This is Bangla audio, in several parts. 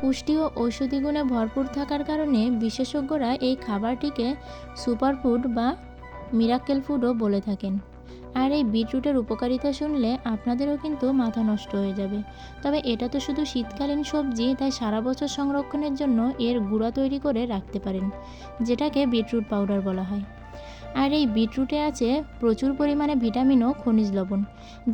পুষ্টি ও ঔষধি গুণে ভরপুর থাকার কারণে বিশেষজ্ঞরা এই খাবারটিকে সুপারফুড বা মিরাক্কেল ফুডও বলে থাকেন। আর এই বিটরুটের উপকারিতা শুনলে আপনাদেরও কিন্তু মাথা নষ্ট হয়ে যাবে। তবে এটা তো শুধু শীতকালীন সবজি, তাই সারা বছর সংরক্ষণের জন্য এর গুঁড়া তৈরি করে রাখতে পারেন, যেটাকে বিটরুট পাউডার বলা হয়। আর এই বিটরুটে আছে প্রচুর পরিমাণে ভিটামিন ও খনিজ লবণ,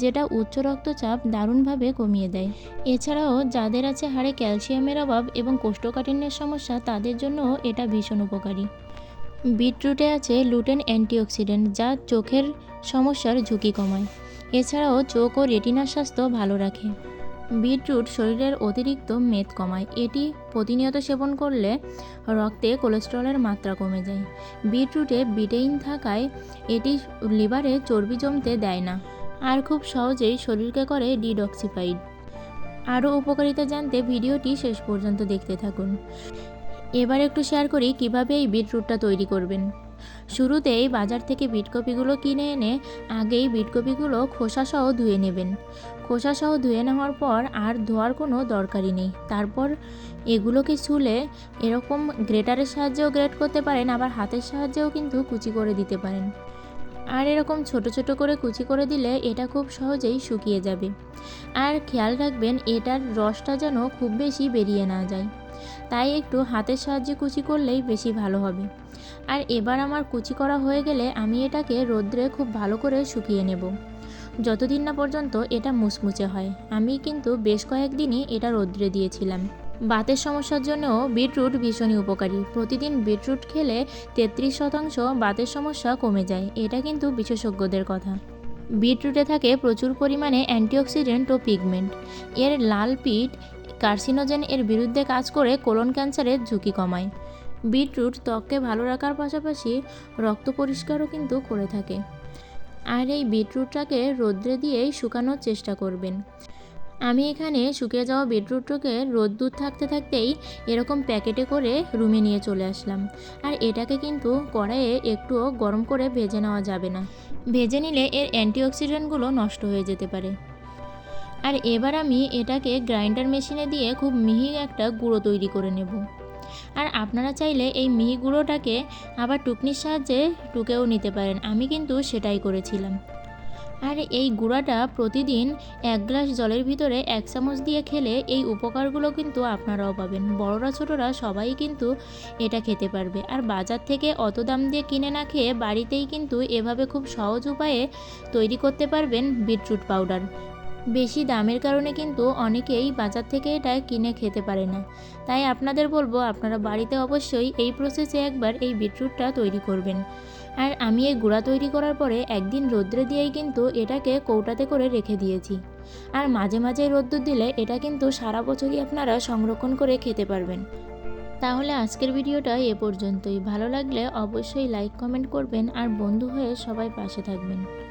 যেটা উচ্চ রক্তচাপ দারুণভাবে কমিয়ে দেয়। এছাড়াও যাদের আছে হাড়ে ক্যালসিয়ামের অভাব এবং কোষ্ঠকাঠিন্যের সমস্যা, তাদের জন্যও এটা ভীষণ উপকারী। বিটরুটে আছে লুটেন অ্যান্টিঅক্সিডেন্ট, যা চোখের সমস্যার ঝুঁকি কমায়। এছাড়াও চোখ ও রেটিনার স্বাস্থ্য ভালো রাখে। বিটরুট শরীরের অতিরিক্ত মেদ কমায়। এটি প্রতিনিয়ত সেবন করলে রক্তে কোলেস্টেরলের মাত্রা কমে যায়। বিটরুটে বিটেইন থাকায় এটি লিভারে চর্বি জমতে দেয় না আর খুব সহজেই শরীরকে করে ডিডক্সিফাইড আরও উপকারিতা জানতে ভিডিওটি শেষ পর্যন্ত দেখতে থাকুন। এবার একটু শেয়ার করি কীভাবে এই বিটরুটটা তৈরি করবেন। শুরুতেই বাজার থেকে বিটকপিগুলো কিনে এনে আগেই বিটকপিগুলো খোসাসহ ধুয়ে নেবেন। খোসাসহ ধুয়ে নেওয়ার পর আর ধোয়ার কোনো দরকারই নেই। তারপর এগুলোকে ছুলে এরকম গ্রেটারের সাহায্যেও গ্রেট করতে পারেন, আবার হাতের সাহায্যেও কিন্তু কুচি করে দিতে পারেন। আর এরকম ছোট ছোট করে কুচি করে দিলে এটা খুব সহজেই শুকিয়ে যাবে। আর খেয়াল রাখবেন, এটার রসটা যেন খুব বেশি বেরিয়ে না যায়। তাই একটু হাতের সাহায্যে কুচি করলেই বেশি ভালো হবে। আর এবার আমার কুচি করা হয়ে গেলে আমি এটাকে রোদ্রে খুব ভালো করে শুকিয়ে নেব। যতদিন না পর্যন্ত এটা মুচমুচে হয়। আমি কিন্তু বেশ কয়েকদিনই এটা রোদ্রে দিয়েছিলাম। বাতের সমস্যার জন্যও বিটরুট ভীষণই উপকারী। প্রতিদিন বিটরুট খেলে তেত্রিশ শতাংশ বাতের সমস্যা কমে যায়। এটা কিন্তু বিশেষজ্ঞদের কথা। বিটরুটে থাকে প্রচুর পরিমাণে অ্যান্টিঅক্সিডেন্ট ও পিগমেন্ট। এর লাল পিঠ কার্সিনোজেন এর বিরুদ্ধে কাজ করে কোলন ক্যান্সারের ঝুঁকি কমায়। বিটরুট ত্বককে ভালো রাখার পাশাপাশি রক্ত পরিষ্কারও কিন্তু করে থাকে। আর এই বিটরুটটাকে রোদ্রে দিয়েই শুকানোর চেষ্টা করবেন। আমি এখানে শুকিয়ে যাওয়া বিটরুটটাকে রোদ্দুর থাকতে থাকতেই এরকম প্যাকেটে করে রুমে নিয়ে চলে আসলাম। আর এটাকে কিন্তু কড়াইয়ে একটুও গরম করে ভেজে নেওয়া যাবে না। ভেজে নিলে এর অ্যান্টিঅক্সিডেন্টগুলো নষ্ট হয়ে যেতে পারে। আর এবার আমি এটাকে গ্রাইন্ডার মেশিনে দিয়ে খুব মিহি একটা গুঁড়ো তৈরি করে নেব। আর আপনারা চাইলে এই মিহি গুঁড়োটাকে আবার টুকনির সাহায্যে টুকেও নিতে পারেন, আমি কিন্তু সেটাই করেছিলাম। আর এই গুঁড়াটা প্রতিদিন এক গ্লাস জলের ভিতরে এক চামচ দিয়ে খেলে এই উপকারগুলো কিন্তু আপনারাও পাবেন। বড়রা ছোটরা সবাই কিন্তু এটা খেতে পারবে। আর বাজার থেকে অত দাম দিয়ে কিনে না খেয়ে বাড়িতেই কিন্তু এভাবে খুব সহজ উপায়ে তৈরি করতে পারবেন বিটরুট পাউডার। বেশি দামের কারণে কিন্তু অনেকেই বাজার থেকে এটা কিনে খেতে পারে না। তাই আপনাদের বলব, আপনারা বাড়িতে অবশ্যই এই প্রসেসে একবার এই বিটরুটটা তৈরি করবেন। আর আমি এই গুঁড়া তৈরি করার পরে একদিন রোদ্রে দিয়েই কিন্তু এটাকে কৌটাতে করে রেখে দিয়েছি। আর মাঝে মাঝে রোদ্দুর দিলে এটা কিন্তু সারা বছরই আপনারা সংরক্ষণ করে খেতে পারবেন। তাহলে আজকের ভিডিওটা এ পর্যন্তই। ভালো লাগলে অবশ্যই লাইক কমেন্ট করবেন। আর বন্ধু হয়ে সবাই পাশে থাকবেন।